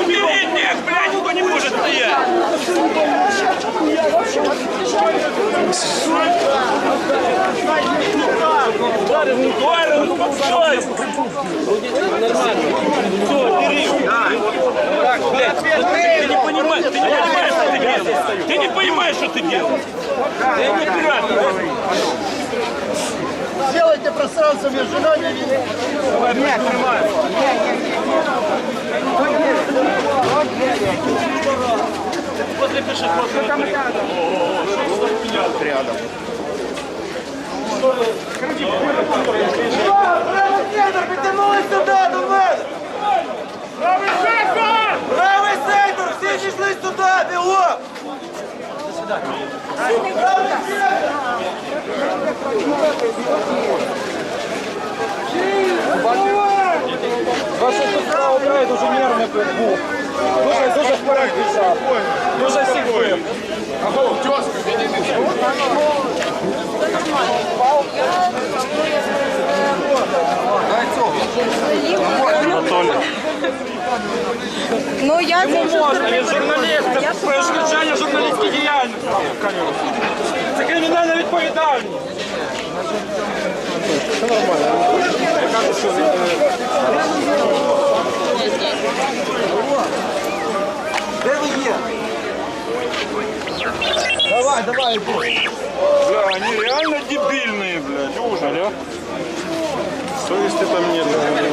Уберите нет, блядь, кто не может стоять! Нормально. Все, бери. Так, блядь, ты не понимаешь, ты не понимаешь, что ты делаешь. Ты не понимаешь, что ты делаешь. Ты не пират. Сделайте пространство между нами. Нет, тримаємо. Рядом. Правый сектор, підтягнулись сюди, до мене! Правий сектор! Правий сектор, всі пішли сюди, біло! Ваша сестра грає дуже нервно був. Дуже, дуже вперед пішов. Дуже всіх бив. Ну я не Можна, він журналіст, це перешкоджання журналістській діяльності. Це кримінальна відповідальність. Де ви Давай, давай, йди. Бля, они реально дебильные, блядь, ужас. Совести там нет. наверное.